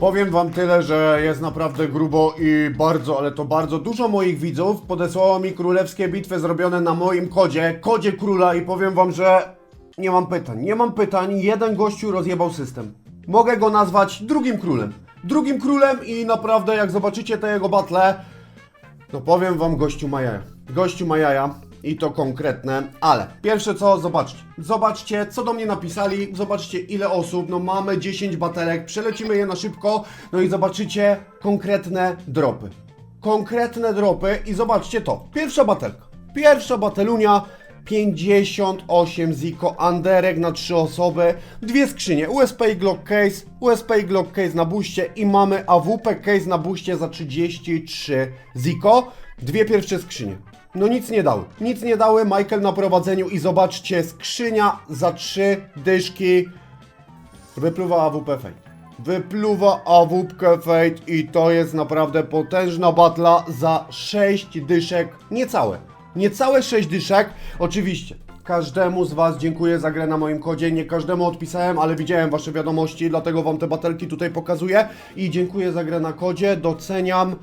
Powiem wam tyle, że jest naprawdę grubo i bardzo, ale to bardzo dużo moich widzów podesłało mi królewskie bitwy zrobione na moim kodzie, kodzie króla i powiem wam, że nie mam pytań. Nie mam pytań, jeden gościu rozjebał system. Mogę go nazwać drugim królem. Drugim królem i naprawdę jak zobaczycie te jego battle, no powiem wam, gościu ma jaja. Gościu i to konkretne, ale pierwsze co, zobaczcie. Zobaczcie, co do mnie napisali, zobaczcie ile osób, no mamy 10 batelek, przelecimy je na szybko, no i zobaczycie konkretne dropy. Konkretne dropy i zobaczcie to. Pierwsza batelka. Pierwsza batelunia, 58 Ziko Anderek na 3 osoby, dwie skrzynie, USP i Glock Case, USP i Glock Case na buście i mamy AWP Case na buście za 33 Ziko, dwie pierwsze skrzynie. No nic nie dały, nic nie dały, Michael na prowadzeniu i zobaczcie, skrzynia za 3 dyszki, wypluwa AWP Fate. Wypluwa AWP Fate i to jest naprawdę potężna batla za 6 dyszek, niecałe. Niecałe 6 dyszek, oczywiście. Każdemu z Was dziękuję za grę na moim kodzie. Nie każdemu odpisałem, ale widziałem Wasze wiadomości, dlatego Wam te batelki tutaj pokazuję. I dziękuję za grę na kodzie, doceniam.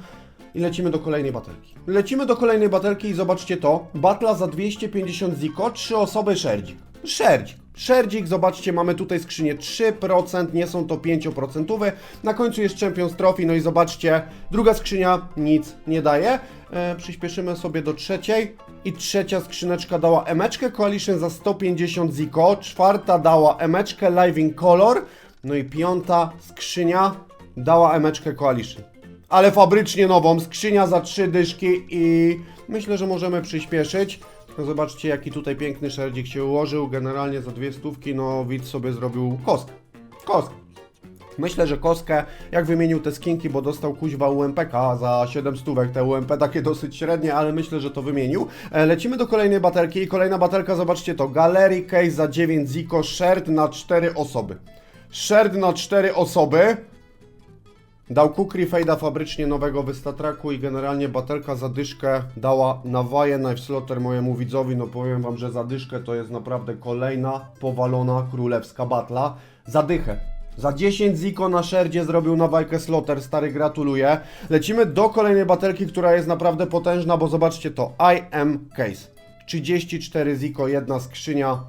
I lecimy do kolejnej batelki. Lecimy do kolejnej batelki i zobaczcie to. Batla za 250 ziko, 3 osoby szerdzik. Szerdzik. Szerdzik, zobaczcie, mamy tutaj skrzynię 3%, nie są to 5%. Na końcu jest Champions Trophy, no i zobaczcie, druga skrzynia nic nie daje. E, przyspieszymy sobie do trzeciej. I trzecia skrzyneczka dała emeczkę Coalition za 150 ziko, czwarta dała emeczkę Living Color, no i piąta skrzynia dała emeczkę Coalition ale fabrycznie nową, skrzynia za trzy dyszki i myślę, że możemy przyspieszyć. No zobaczcie, jaki tutaj piękny szerdzik się ułożył. Generalnie za dwie stówki, no widz sobie zrobił kostkę. Kostkę. Myślę, że kostkę, jak wymienił te skinki, bo dostał kuźwa UMPK za 7 stówek, te UMP takie dosyć średnie, ale myślę, że to wymienił. E, lecimy do kolejnej baterki i kolejna baterka, zobaczcie to, Gallery Case za 9 Ziko, Sherd na 4 osoby. Sherd na 4 osoby. Dał Kukri Fejda fabrycznie nowego wystatraku i generalnie batelka zadyszkę dała nawaję Knife Slaughter mojemu widzowi. No powiem wam, że zadyszkę to jest naprawdę kolejna powalona królewska batla. Zadychę. Za 10 Ziko na szerdzie zrobił nawajkę Slaughter, stary gratuluję. Lecimy do kolejnej batelki, która jest naprawdę potężna, bo zobaczcie to. I am case. 34 Ziko, jedna skrzynia.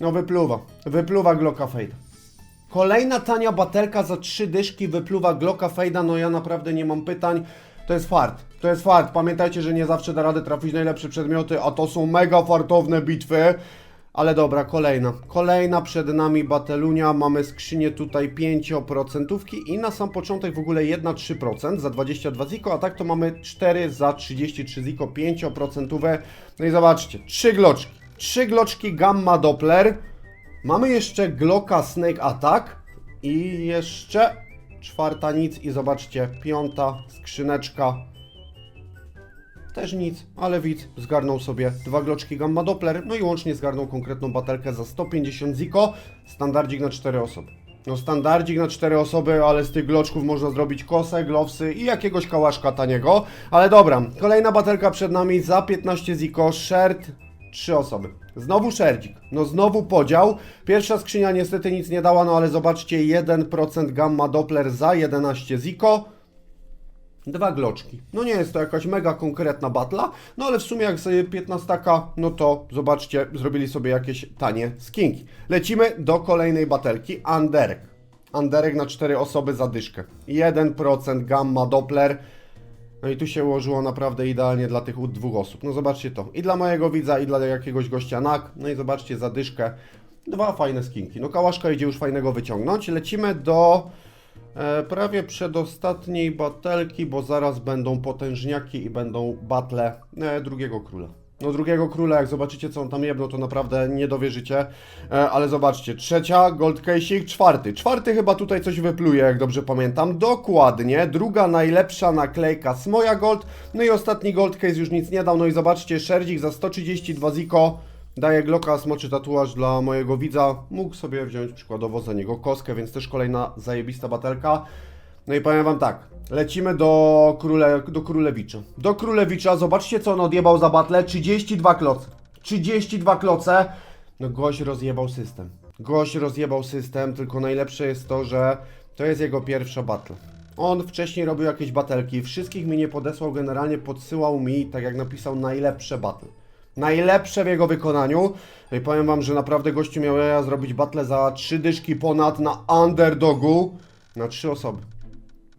No wypluwa. Wypluwa Glocka Fejda. Kolejna tania batelka za trzy dyszki wypluwa Glocka Fejda, no ja naprawdę nie mam pytań. To jest fart, to jest fart. Pamiętajcie, że nie zawsze da radę trafić najlepsze przedmioty, a to są mega fartowne bitwy. Ale dobra, kolejna. Kolejna przed nami batelunia. Mamy skrzynię tutaj 5% i na sam początek w ogóle 1-3% za 22 ziko, a tak to mamy 4 za 33 ziko, 5%. No i zobaczcie, trzy gloczki. Trzy gloczki Gamma Doppler. Mamy jeszcze Glocka Snake Attack i jeszcze czwarta nic i zobaczcie, piąta skrzyneczka. Też nic, ale widz zgarnął sobie dwa gloczki Gamma Doppler, no i łącznie zgarnął konkretną batelkę za 150 ziko, standardzik na 4 osoby. No standardzik na 4 osoby, ale z tych gloczków można zrobić kosę, glowsy i jakiegoś kałaszka taniego. Ale dobra, kolejna batelka przed nami za 15 ziko, shirt, 3 osoby. Znowu szerdzik, no znowu podział. Pierwsza skrzynia niestety nic nie dała, no ale zobaczcie, 1% gamma Doppler za 11 ziko. Dwa gloczki. No nie jest to jakaś mega konkretna batla, no ale w sumie jak sobie 15, no to zobaczcie, zrobili sobie jakieś tanie skinki. Lecimy do kolejnej batelki, Anderek. Anderek na 4 osoby za dyszkę. 1% gamma Doppler. No i tu się ułożyło naprawdę idealnie dla tych dwóch osób. No zobaczcie to. I dla mojego widza, i dla jakiegoś gościa NAK. No i zobaczcie zadyszkę. Dwa fajne skinki. No kałaszka idzie już fajnego wyciągnąć. Lecimy do e, prawie przedostatniej batelki, bo zaraz będą potężniaki i będą batle e, drugiego króla. No drugiego króla, jak zobaczycie co on tam jebno, to naprawdę nie dowierzycie. E, ale zobaczcie, trzecia, gold case'ik, czwarty. Czwarty chyba tutaj coś wypluje, jak dobrze pamiętam. Dokładnie, druga najlepsza naklejka Smoja Gold. No i ostatni gold case już nic nie dał. No i zobaczcie, szerdzik za 132 ziko. Daje Glocka, smoczy tatuaż dla mojego widza. Mógł sobie wziąć przykładowo za niego kostkę, więc też kolejna zajebista batelka. No i powiem wam tak, lecimy do, króle, do Królewicza. Do Królewicza, zobaczcie co on odjebał za battle, 32 kloce. 32 kloce. No gość rozjebał system. Gość rozjebał system, tylko najlepsze jest to, że To jest jego pierwsza battle. On wcześniej robił jakieś batelki, wszystkich mi nie podesłał, generalnie podsyłał mi, tak jak napisał, najlepsze battle. Najlepsze w jego wykonaniu. No i powiem wam, że naprawdę gościu miał ja zrobić battle za trzy dyszki ponad na underdogu na trzy osoby.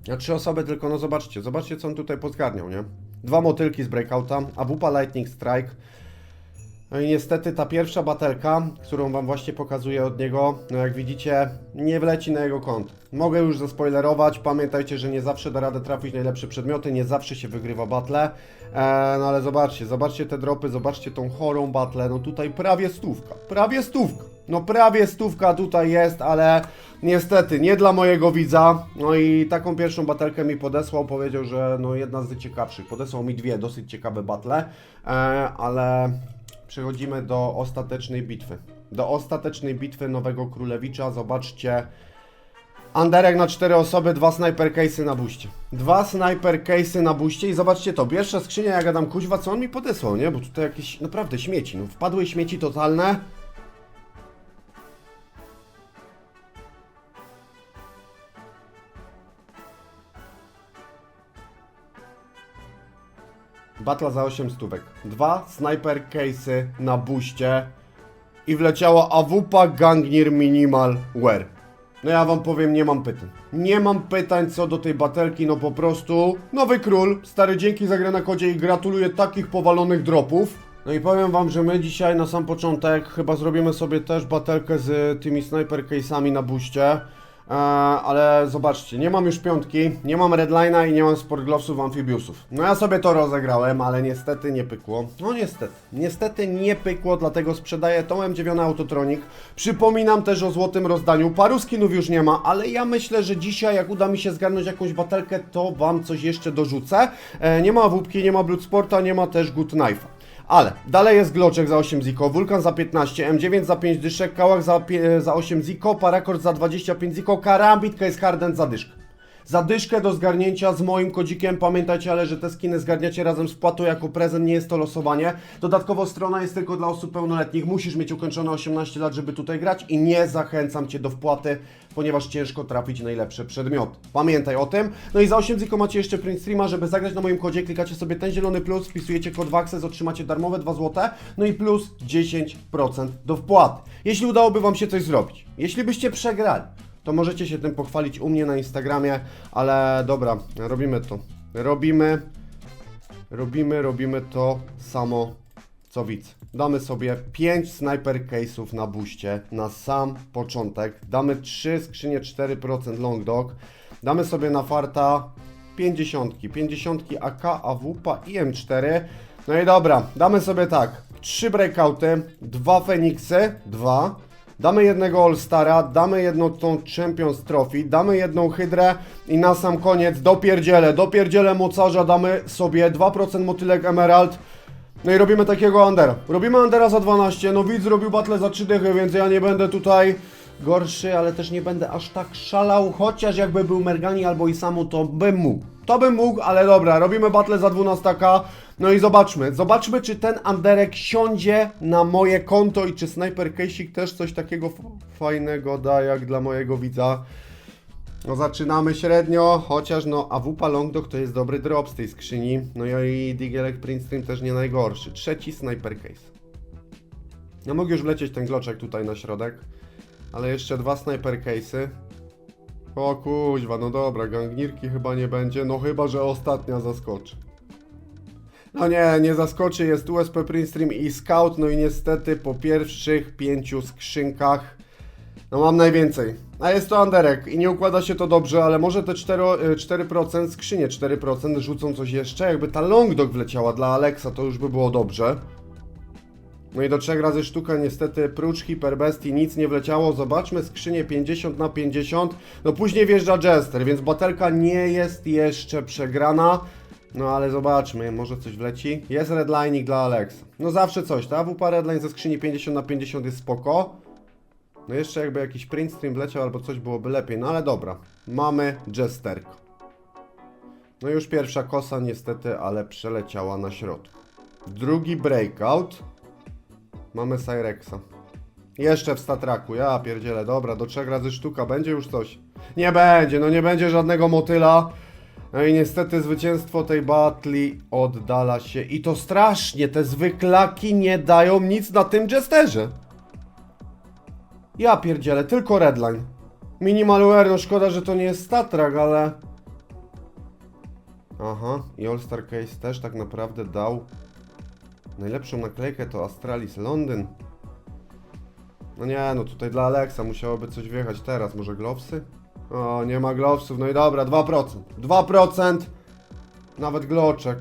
Na trzy osoby tylko, no zobaczcie, zobaczcie co on tutaj pozgarniał, nie? Dwa motylki z breakouta, AWP Lightning Strike. No i niestety ta pierwsza batelka, którą wam właśnie pokazuję od niego, no jak widzicie, nie wleci na jego konto. Mogę już zaspoilerować, pamiętajcie, że nie zawsze da radę trafić najlepsze przedmioty, nie zawsze się wygrywa battle. Eee, no ale zobaczcie, zobaczcie te dropy, zobaczcie tą chorą batlę, no tutaj prawie stówka, prawie stówka. No prawie stówka tutaj jest, ale niestety nie dla mojego widza. No i taką pierwszą batelkę mi podesłał, powiedział, że no jedna z ciekawszych. Podesłał mi dwie dosyć ciekawe batle, eee, ale przechodzimy do ostatecznej bitwy. Do ostatecznej bitwy Nowego Królewicza. Zobaczcie. Anderek na cztery osoby, dwa sniper case'y na buście. Dwa sniper case'y na buście i zobaczcie to. Pierwsza skrzynia, ja gadam kuźwa, co on mi podesłał, nie? Bo tutaj jakieś naprawdę śmieci. No wpadły śmieci totalne. Batla za 8 stówek. Dwa sniper case'y na buście i wleciała AWP Gangnir Minimal Wear. No ja wam powiem, nie mam pytań. Nie mam pytań co do tej batelki, no po prostu nowy król, stary dzięki za grę na kodzie i gratuluję takich powalonych dropów. No i powiem wam, że my dzisiaj na sam początek chyba zrobimy sobie też batelkę z tymi sniper case'ami na buście. Eee, ale zobaczcie, nie mam już piątki, nie mam redline'a i nie mam sport glovesów amphibiusów. No ja sobie to rozegrałem, ale niestety nie pykło. No niestety, niestety nie pykło, dlatego sprzedaję tą M9 Autotronic. Przypominam też o złotym rozdaniu, paru skinów już nie ma, ale ja myślę, że dzisiaj jak uda mi się zgarnąć jakąś batelkę, to wam coś jeszcze dorzucę. Eee, nie ma wódki, nie ma Bloodsporta, nie ma też Good Knife'a. Ale dalej jest Gloczek za 8 ziko, Wulkan za 15, M9 za 5 dyszek, Kałach za, za 8 ziko, Paracord za 25 ziko, Karambit, Case Harden za dyszkę. Za dyszkę do zgarnięcia z moim kodzikiem, pamiętajcie ale, że te skiny zgarniacie razem z płatą jako prezent, nie jest to losowanie. Dodatkowo strona jest tylko dla osób pełnoletnich, musisz mieć ukończone 18 lat, żeby tutaj grać i nie zachęcam Cię do wpłaty, ponieważ ciężko trafić najlepsze przedmioty. Pamiętaj o tym. No i za 8 ziko macie jeszcze print streama, żeby zagrać na moim kodzie, klikacie sobie ten zielony plus, wpisujecie kod WAXES, otrzymacie darmowe 2 zł, no i plus 10% do wpłaty. Jeśli udałoby Wam się coś zrobić, jeśli byście przegrali, to możecie się tym pochwalić u mnie na Instagramie, ale dobra, robimy to. Robimy, robimy, robimy to samo co widz. Damy sobie 5 sniper case'ów na buście na sam początek. Damy 3 skrzynie 4% long dog. Damy sobie na farta 50, 50 AK, AWP i M4. No i dobra, damy sobie tak. 3 breakouty, 2 Feniksy, 2. Damy jednego All-Stara, damy jedną tą Champions Trophy, damy jedną Hydrę i na sam koniec dopierdzielę, dopierdzielę mocarza, damy sobie 2% motylek Emerald. No i robimy takiego Undera. Robimy Undera za 12, no widz zrobił battle za 3 dychy, więc ja nie będę tutaj gorszy, ale też nie będę aż tak szalał, chociaż jakby był Mergani albo i samu, to bym mógł. To bym mógł, ale dobra, robimy battle za 12k, no i zobaczmy, zobaczmy czy ten Anderek siądzie na moje konto i czy Sniper Casey też coś takiego fajnego da jak dla mojego widza. No zaczynamy średnio, chociaż no AWP Longdog to jest dobry drop z tej skrzyni. No i Digielek Print Stream też nie najgorszy. Trzeci Sniper Case. No mógł już wlecieć ten gloczek tutaj na środek. Ale jeszcze dwa Sniper Case'y. O kuźwa, no dobra, gangnirki chyba nie będzie, no chyba, że ostatnia zaskoczy. No nie, nie zaskoczy, jest USP Print Stream i Scout, no i niestety po pierwszych pięciu skrzynkach no mam najwięcej. A jest to Anderek i nie układa się to dobrze, ale może te 4, e, 4% skrzynie 4% rzucą coś jeszcze. Jakby ta long dog wleciała dla Alexa, to już by było dobrze. No i do trzech razy sztuka niestety prócz hiperbestii nic nie wleciało. Zobaczmy skrzynię 50 na 50. No później wjeżdża Jester, więc batelka nie jest jeszcze przegrana. No ale zobaczmy, może coś wleci. Jest redlining dla Alexa. No zawsze coś, ta AWP redline ze skrzyni 50 na 50 jest spoko. No jeszcze jakby jakiś print stream wleciał albo coś byłoby lepiej, no ale dobra. Mamy Jesterko. No już pierwsza kosa niestety, ale przeleciała na środku. Drugi breakout. Mamy Cyrexa. Jeszcze w statraku, ja pierdzielę, dobra, do trzech razy sztuka, będzie już coś. Nie będzie, no nie będzie żadnego motyla. No i niestety zwycięstwo tej batli oddala się. I to strasznie, te zwyklaki nie dają nic na tym jesterze. Ja pierdzielę, tylko redline. Minimalware, no szkoda, że to nie jest statrak, ale... Aha, i All Star Case też tak naprawdę dał najlepszą naklejkę to Astralis Londyn. No nie, no tutaj dla Alexa musiałoby coś wjechać teraz, może glowsy? O, nie ma glowsów, no i dobra, 2%. 2%! Nawet gloczek.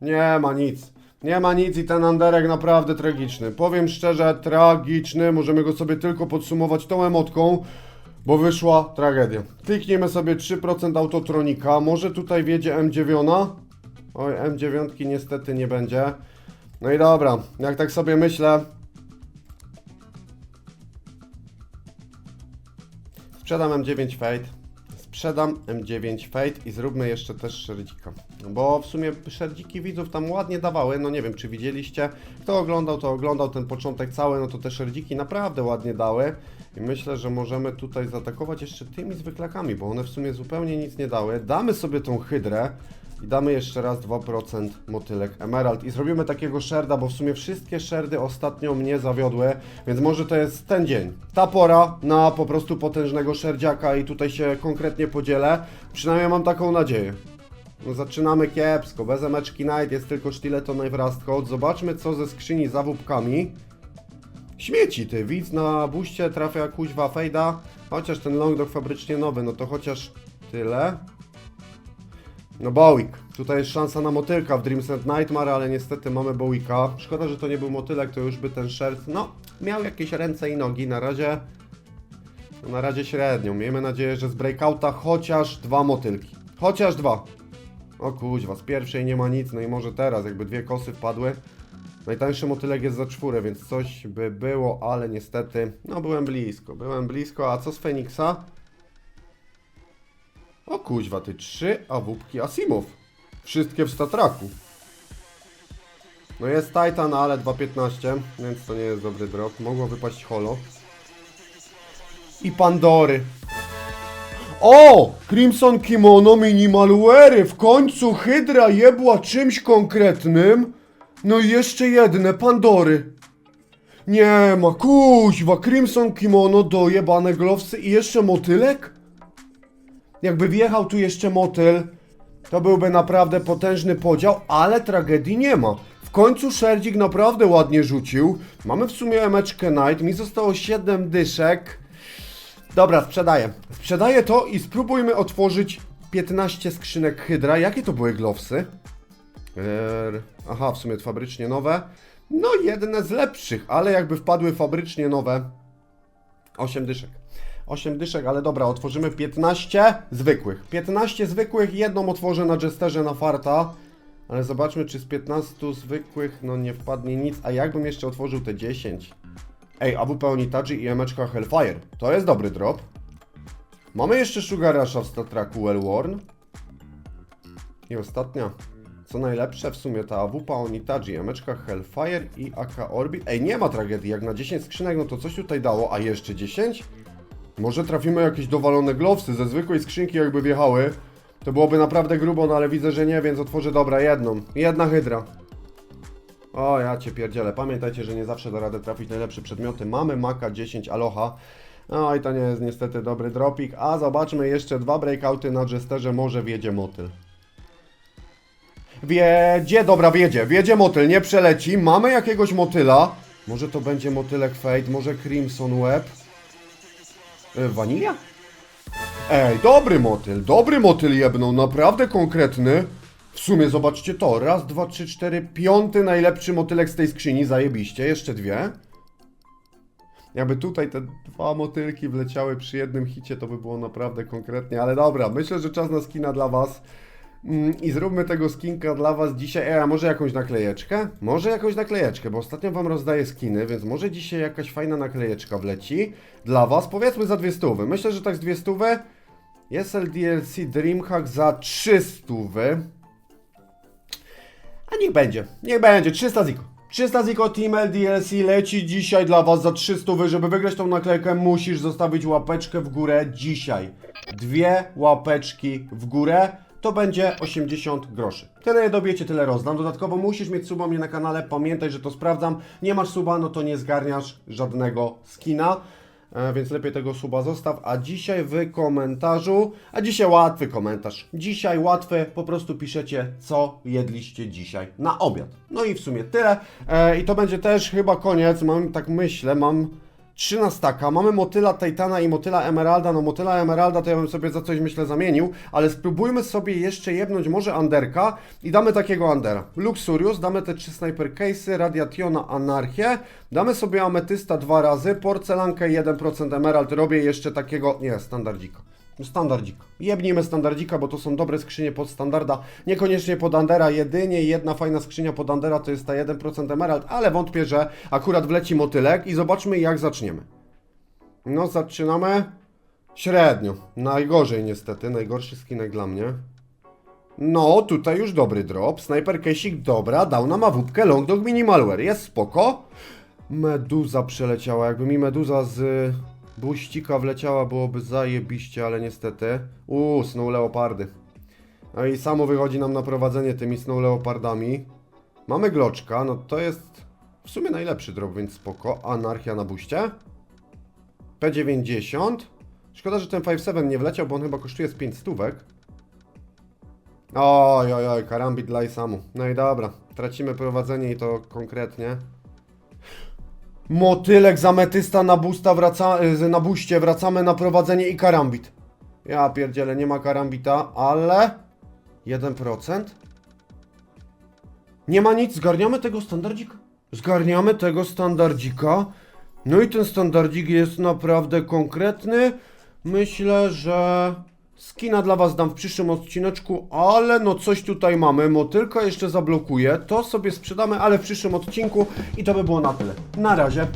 Nie ma nic. Nie ma nic i ten Anderek naprawdę tragiczny. Powiem szczerze, tragiczny. Możemy go sobie tylko podsumować tą emotką, bo wyszła tragedia. Klikniemy sobie 3% autotronika. Może tutaj wiedzie M9? Oj, M9 niestety nie będzie. No i dobra, jak tak sobie myślę, Sprzedam M9 Fate. Sprzedam M9 Fate i zróbmy jeszcze też szerdzika. Bo w sumie szerdziki widzów tam ładnie dawały, no nie wiem czy widzieliście. Kto oglądał, to oglądał ten początek cały, no to te szerdziki naprawdę ładnie dały. I myślę, że możemy tutaj zaatakować jeszcze tymi zwyklakami, bo one w sumie zupełnie nic nie dały. Damy sobie tą hydrę. I damy jeszcze raz 2% motylek Emerald i zrobimy takiego szerda, bo w sumie wszystkie szerdy ostatnio mnie zawiodły, więc może to jest ten dzień. Ta pora na po prostu potężnego szerdziaka i tutaj się konkretnie podzielę. Przynajmniej mam taką nadzieję. No zaczynamy kiepsko, bez emeczki Night jest tylko sztyleton i. Zobaczmy co ze skrzyni za wupkami. Śmieci ty, widz na buście trafia kuźwa fejda, chociaż ten longdog fabrycznie nowy, no to chociaż tyle. No Bowick. Tutaj jest szansa na motylka w Dreams and Nightmare, ale niestety mamy Bowicka. Szkoda, że to nie był motylek, to już by ten szert, no, miał jakieś ręce i nogi. Na razie, no, na razie średnią. Miejmy nadzieję, że z breakouta chociaż dwa motylki. Chociaż dwa. O kuźwa, z pierwszej nie ma nic, no i może teraz, jakby dwie kosy wpadły. Najtańszy motylek jest za czwórę, więc coś by było, ale niestety, no byłem blisko, byłem blisko. A co z Feniksa? O kuźwa, ty trzy awupki Asimov. Wszystkie w statraku. No jest Titan, ale 2.15, więc to nie jest dobry drop. Mogło wypaść holo. I Pandory. O! Crimson Kimono Minimalware! W końcu Hydra jebła czymś konkretnym. No i jeszcze jedne Pandory. Nie ma, kuźwa, Crimson Kimono, dojebane glowsy i jeszcze motylek? Jakby wjechał tu jeszcze motyl, to byłby naprawdę potężny podział, ale tragedii nie ma. W końcu Szerdzik naprawdę ładnie rzucił. Mamy w sumie emeczkę Night, mi zostało 7 dyszek. Dobra, sprzedaję. Sprzedaję to i spróbujmy otworzyć 15 skrzynek Hydra. Jakie to były glowsy? Eee, aha, w sumie fabrycznie nowe. No, jedne z lepszych, ale jakby wpadły fabrycznie nowe. 8 dyszek. 8 dyszek, ale dobra, otworzymy 15 zwykłych. 15 zwykłych, jedną otworzę na Jesterze na farta. Ale zobaczmy, czy z 15 zwykłych, no nie wpadnie nic. A jakbym jeszcze otworzył te 10? Ej, AWP Onitaji i emeczka Hellfire. To jest dobry drop. Mamy jeszcze Sugar Rusha w Statraku Wellworn. I ostatnia. Co najlepsze w sumie ta AWP Onitaji, emeczka Hellfire i AK Orbit. Ej, nie ma tragedii. Jak na 10 skrzynek, no to coś tutaj dało. A jeszcze 10? Może trafimy jakieś dowalone glowsy ze zwykłej skrzynki jakby wjechały. To byłoby naprawdę grubo, no ale widzę, że nie, więc otworzę dobra jedną. Jedna hydra. O, ja cię pierdzielę. Pamiętajcie, że nie zawsze da radę trafić najlepsze przedmioty. Mamy Maka 10 Aloha. No i to nie jest niestety dobry dropik. A zobaczmy jeszcze dwa breakouty na Jesterze. Może wiedzie motyl. Wiedzie, dobra, wiedzie. Wiedzie motyl, nie przeleci. Mamy jakiegoś motyla. Może to będzie motylek Fate, może Crimson Web. E, Wanilia? Ej, dobry motyl, dobry motyl jebną, naprawdę konkretny. W sumie zobaczcie to, raz, dwa, trzy, cztery, piąty najlepszy motylek z tej skrzyni, zajebiście, jeszcze dwie. Jakby tutaj te dwa motylki wleciały przy jednym hicie, to by było naprawdę konkretnie, ale dobra, myślę, że czas na skina dla was. Mm, I zróbmy tego skinka dla was dzisiaj. A może jakąś naklejeczkę? Może jakąś naklejeczkę, bo ostatnio wam rozdaję skiny, więc może dzisiaj jakaś fajna naklejeczka wleci dla was. Powiedzmy za dwie stówy. Myślę, że tak z dwie stówy. Jest Dreamhack za 300. A niech będzie, niech będzie, 300 ziko. 300 Ziko Team LDLC leci dzisiaj dla Was za 300 wy. Żeby wygrać tą naklejkę musisz zostawić łapeczkę w górę dzisiaj. Dwie łapeczki w górę to będzie 80 groszy. Tyle je dobiecie, tyle rozdam. Dodatkowo musisz mieć suba mnie na kanale. Pamiętaj, że to sprawdzam. Nie masz suba, no to nie zgarniasz żadnego skina. E, Więc lepiej tego suba zostaw. A dzisiaj w komentarzu, a dzisiaj łatwy komentarz. Dzisiaj łatwy, po prostu piszecie, co jedliście dzisiaj na obiad. No i w sumie tyle. E, I to będzie też chyba koniec. Mam, tak myślę, mam 13 staka. Mamy motyla Titana i motyla Emeralda. No motyla Emeralda to ja bym sobie za coś myślę zamienił, ale spróbujmy sobie jeszcze jebnąć może Anderka i damy takiego Andera. Luxurious, damy te trzy sniper case'y, Radiationa, Anarchię, damy sobie Ametysta dwa razy, Porcelankę 1% Emerald, robię jeszcze takiego, nie, standardzika. Standardzik. Jebnijmy standardzika, bo to są dobre skrzynie pod standarda. Niekoniecznie pod Andera, jedynie jedna fajna skrzynia pod Andera to jest ta 1% Emerald, ale wątpię, że akurat wleci motylek i zobaczmy jak zaczniemy. No, zaczynamy średnio. Najgorzej niestety, najgorszy skinek dla mnie. No, tutaj już dobry drop. Sniper Kesik, dobra, dał nam awupkę Long Dog Minimalware. Jest spoko. Meduza przeleciała. Jakby mi meduza z buścika wleciała, byłoby zajebiście, ale niestety. Uuu, Snow Leopardy. No i samo wychodzi nam na prowadzenie tymi Snow Leopardami. Mamy gloczka, no to jest w sumie najlepszy drop, więc spoko. Anarchia na buście. P90. Szkoda, że ten 5.7 nie wleciał, bo on chyba kosztuje z 5 stówek. Oj, oj, oj, karambit dla samu. No i dobra, tracimy prowadzenie i to konkretnie. Motylek z ametysta na busta wraca, y, na buście, wracamy na prowadzenie i karambit. Ja pierdzielę, nie ma karambita, ale 1%. Nie ma nic, zgarniamy tego standardzika. Zgarniamy tego standardzika. No i ten standardzik jest naprawdę konkretny. Myślę, że skina dla Was dam w przyszłym odcineczku, ale no coś tutaj mamy. Motylka jeszcze zablokuję. To sobie sprzedamy, ale w przyszłym odcinku i to by było na tyle. Na razie.